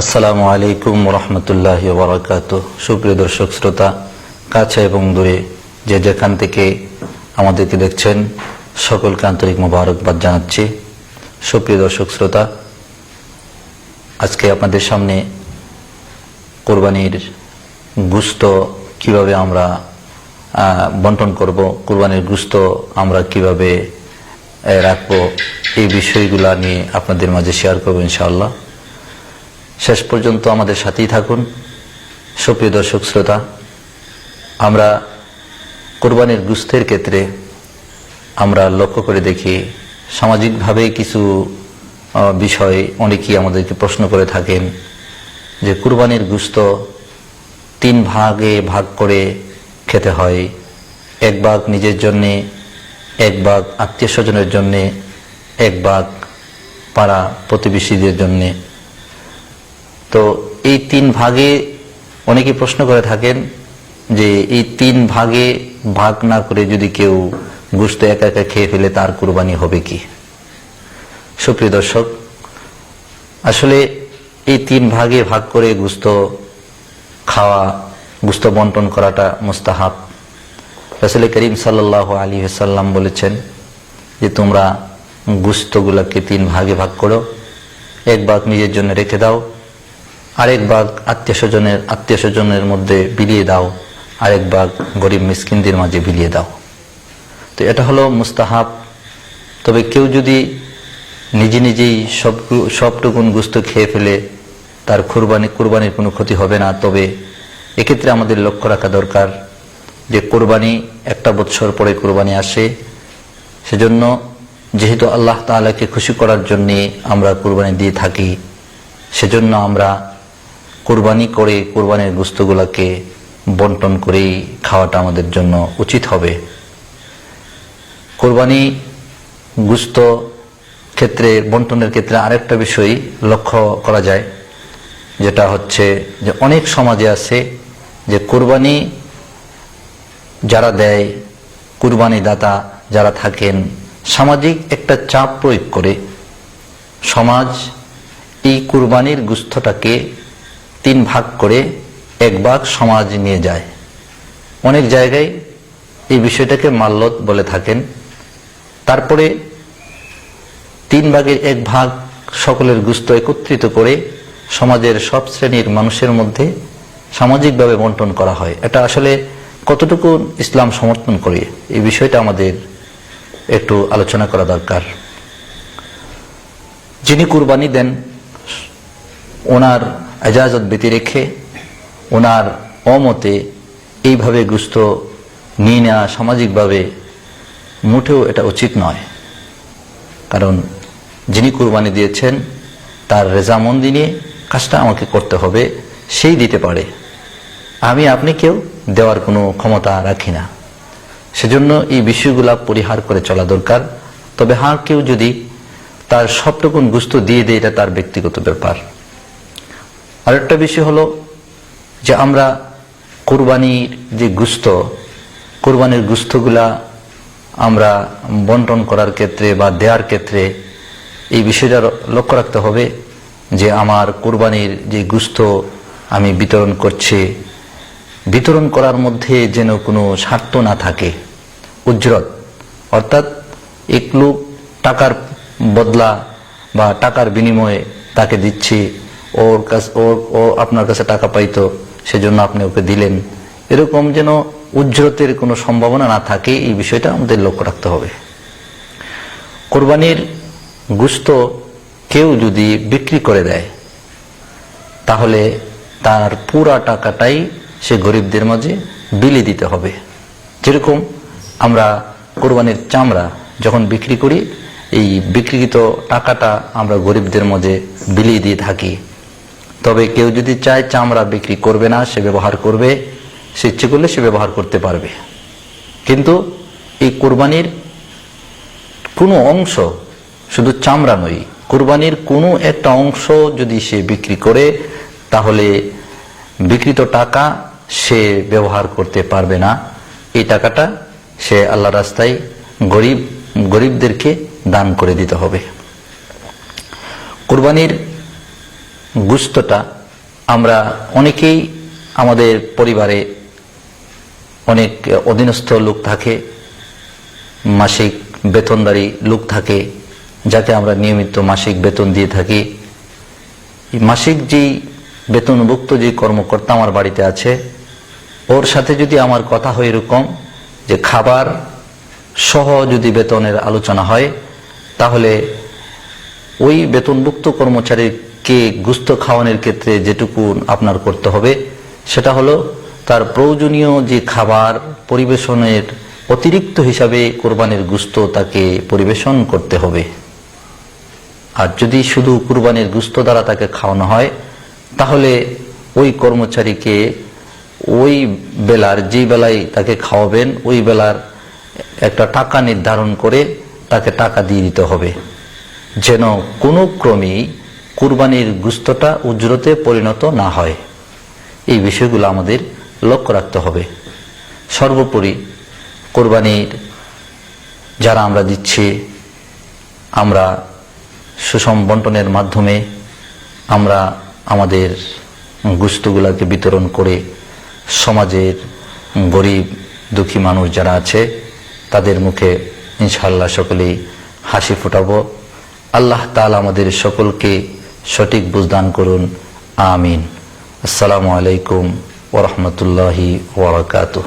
আসসালামু আলাইকুম রহমতুল্লাহ বরাকাত সুপ্রিয় দর্শক, শ্রোতা, কাছে এবং দূরে যে যেখান থেকে আমাদেরকে দেখছেন, সকলকে আন্তরিক মোবারকবাদ জানাচ্ছি। সুপ্রিয় দর্শক, শ্রোতা, আজকে আপনাদের সামনে কোরবানির গুস্ত কীভাবে আমরা বন্টন করব, কোরবানির গুস্ত আমরা কীভাবে রাখব, এই বিষয়গুলো নিয়ে আপনাদের মাঝে শেয়ার করব ইনশাআল্লাহ। শেষ পর্যন্ত আমাদের সাথেই থাকুন। সুপ্রিয় দর্শক শ্রোতা, আমরা কোরবানির গুস্তের ক্ষেত্রে আমরা লক্ষ্য করে দেখি, সামাজিকভাবে কিছু বিষয় অনেকেই আমাদেরকে প্রশ্ন করে থাকেন যে কুরবানির গুস্ত তিন ভাগে ভাগ করে খেতে হয়। এক ভাগ নিজের জন্যে, এক ভাগ আত্মীয় স্বজনের জন্যে, এক ভাগ পাড়া প্রতিবেশীদের জন্যে। তো এই তিন ভাগে অনেকে প্রশ্ন করে থাকেন যে এই তিন ভাগে ভাগ না করে যদি কেউ গুস্ত একা একা খেয়ে ফেলে তার কুরবানি হবে কি? সুপ্রিয় দর্শক, আসলে এই তিন ভাগে ভাগ করে গুস্ত খাওয়া গুস্ত বন্টন করাটা মুস্তাহাব। রাসুল করিম সাল্লাহ আলী সাল্লাম বলেছেন যে তোমরা গুস্তগুলোকে তিন ভাগে ভাগ করো। এক ভাগ নিজের জন্য রেখে দাও আরেক ভাগ আত্মীয় স্বজনের আত্মীয় স্বজনের মধ্যে বিলিয়ে দাও। আরেক ভাগ গরিব মিসকিনদের মাঝে বিলিয়ে দাও। তো এটা হলো মুস্তাহাব। তবে কেউ যদি নিজে নিজেই সব সবটুকুন গুস্ত খেয়ে ফেলে, তার কুরবানি, কুরবানির কোনো ক্ষতি হবে না। তবে এক্ষেত্রে আমাদের লক্ষ্য রাখা দরকার যে কোরবানি, একটা বৎসর পরে কোরবানি আসে। সেজন্য যেহেতু আল্লাহ তাআলাকে খুশি করার জন্যে আমরা কোরবানি দিয়ে থাকি, সেজন্য আমরা কোরবানি করে কোরবানির গুস্তগুলোকে বন্টন করেই খাওয়াটা আমাদের জন্য উচিত হবে। কোরবানি গুস্ত ক্ষেত্রে, বন্টনের ক্ষেত্রে আরেকটা বিষয় লক্ষ্য করা যায়, যেটা হচ্ছে যে অনেক সমাজে আছে যে কোরবানি যারা দেয় কুরবানি দাতা যারা থাকেন, সামাজিক একটা চাপ প্রয়োগ করে সমাজ এই কুরবানির গুস্থটাকে তিন ভাগ করে এক ভাগ সমাজ নিয়ে যায়। অনেক জায়গায় এই বিষয়টাকে মাল্যত বলে থাকেন। তারপরে তিন ভাগের এক ভাগ সকলের গুস্ত একত্রিত করে সমাজের সব শ্রেণির মানুষের মধ্যে সামাজিকভাবে বন্টন করা হয়। এটা আসলে কতটুকু ইসলাম সমর্থন করে, এই বিষয়টা আমাদের একটু আলোচনা করা দরকার। যিনি কুরবানি দেন, ওনার এজাজত ব্যতি রেখে ওনার অমতে এইভাবে গুস্ত নিয়ে নেওয়া সামাজিকভাবে মোটেও এটা উচিত নয়। কারণ যিনি কুরবানি দিয়েছেন, তার রেজামন্দি নিয়ে কাজটা আমাকে করতে হবে, সেই দিতে পারে। আমি, আপনি কেউ দেওয়ার কোনো ক্ষমতা রাখি না। সেজন্য এই বিষয়গুলা পরিহার করে চলা দরকার। তবে হ্যাঁ কেউ যদি তার সবটুকুন গুস্ত দিয়ে দেয়, এটা তার ব্যক্তিগত ব্যাপার। আরেকটা বিষয় হলো যে আমরা কোরবানির যে গুস্ত, কোরবানির গুস্তগুলা আমরা বন্টন করার ক্ষেত্রে বা দেওয়ার ক্ষেত্রে এই বিষয়টা লক্ষ্য রাখতে হবে যে আমার কোরবানির যে গুস্ত আমি বিতরণ করছি, বিতরণ করার মধ্যে যেন কোনো স্বার্থ না থাকে, উজ্জ্বল। অর্থাৎ এক লোক টাকার বদলা বা টাকার বিনিময়ে তাকে দিচ্ছি ওর কাছে ওর ও আপনার কাছে টাকা পাইতো, সেজন্য আপনি ওকে দিলেন। এরকম যেন উজ্জ্বলতের কোনো সম্ভাবনা না থাকে, এই বিষয়টা আমাদের লক্ষ্য রাখতে হবে। কোরবানির গুস্ত কেউ যদি বিক্রি করে দেয়, তাহলে তার পুরা টাকাটাই সে গরিবদের মাঝে বিলি দিতে হবে। যেরকম আমরা কোরবানির চামড়া যখন বিক্রি করি, এই বিক্রিত টাকাটা আমরা গরিবদের মাঝে বিলিয়ে দিয়ে থাকি। তবে কেউ যদি চায় চামড়া বিক্রি করবে না, সে ব্যবহার করবে, সে ইচ্ছে করলে সে ব্যবহার করতে পারবে। কিন্তু এই কোরবানির কোনো অংশ শুধু চামড়া নয়, কোরবানির কোনো একটা অংশ যদি সে বিক্রি করে, তাহলে বিকৃত টাকা সে ব্যবহার করতে পারবে না। এই টাকাটা সে আল্লাহ রাস্তায় গরিব, গরিবদেরকে দান করে দিতে হবে। কোরবানির গুস্তটা আমরা অনেকেই আমাদের পরিবারে অনেক অধীনস্থ লোক থাকে, মাসিক বেতনদারি লোক থাকে, যাকে আমরা নিয়মিত মাসিক বেতন দিয়ে থাকি। মাসিক যেই বেতনভুক্ত যে কর্মকর্তা আমার বাড়িতে আছে, ওর সাথে যদি আমার কথা হয় এরকম যে খাবার সহ যদি বেতনের আলোচনা হয়, তাহলে ওই বেতনভুক্ত কর্মচারীকে গুস্ত খাওয়ানোর ক্ষেত্রে যেটুকু আপনার করতে হবে, সেটা হলো তার প্রয়োজনীয় যে খাবার পরিবেশনের অতিরিক্ত হিসাবে কোরবানির গুস্ত তাকে পরিবেশন করতে হবে। আর যদি শুধু কুরবানির গুস্ত দ্বারা তাকে খাওয়ানো হয়, তাহলে ওই কর্মচারীকে ওই বেলার যেই বেলায় তাকে খাওয়াবেন, ওই বেলার একটা টাকা নির্ধারণ করে তাকে টাকা দিয়ে দিতে হবে। যেন কোনো ক্রমেই কুরবানির গুস্তটা উজ্জ্বলতে পরিণত না হয়। এই বিষয়গুলো আমাদের লক্ষ্য রাখতে হবে। সর্বোপরি কোরবানির যারা আমরা দিচ্ছি, আমরা সুষম বন্টনের মাধ্যমে আমরা আমাদের গুস্তগুলাকে বিতরণ করে সমাজের গরিব, দুঃখী মানুষ যারা আছে, তাদের মুখে ইনশাআল্লাহ সকলেই হাসি ফোটাবো। আল্লাহ তাআলা আমাদের সকলকে সঠিক বুঝদান করুন। আমিন। আসসালামু আলাইকুম ওরহমতুল্লাহি ওবরাকাতুহ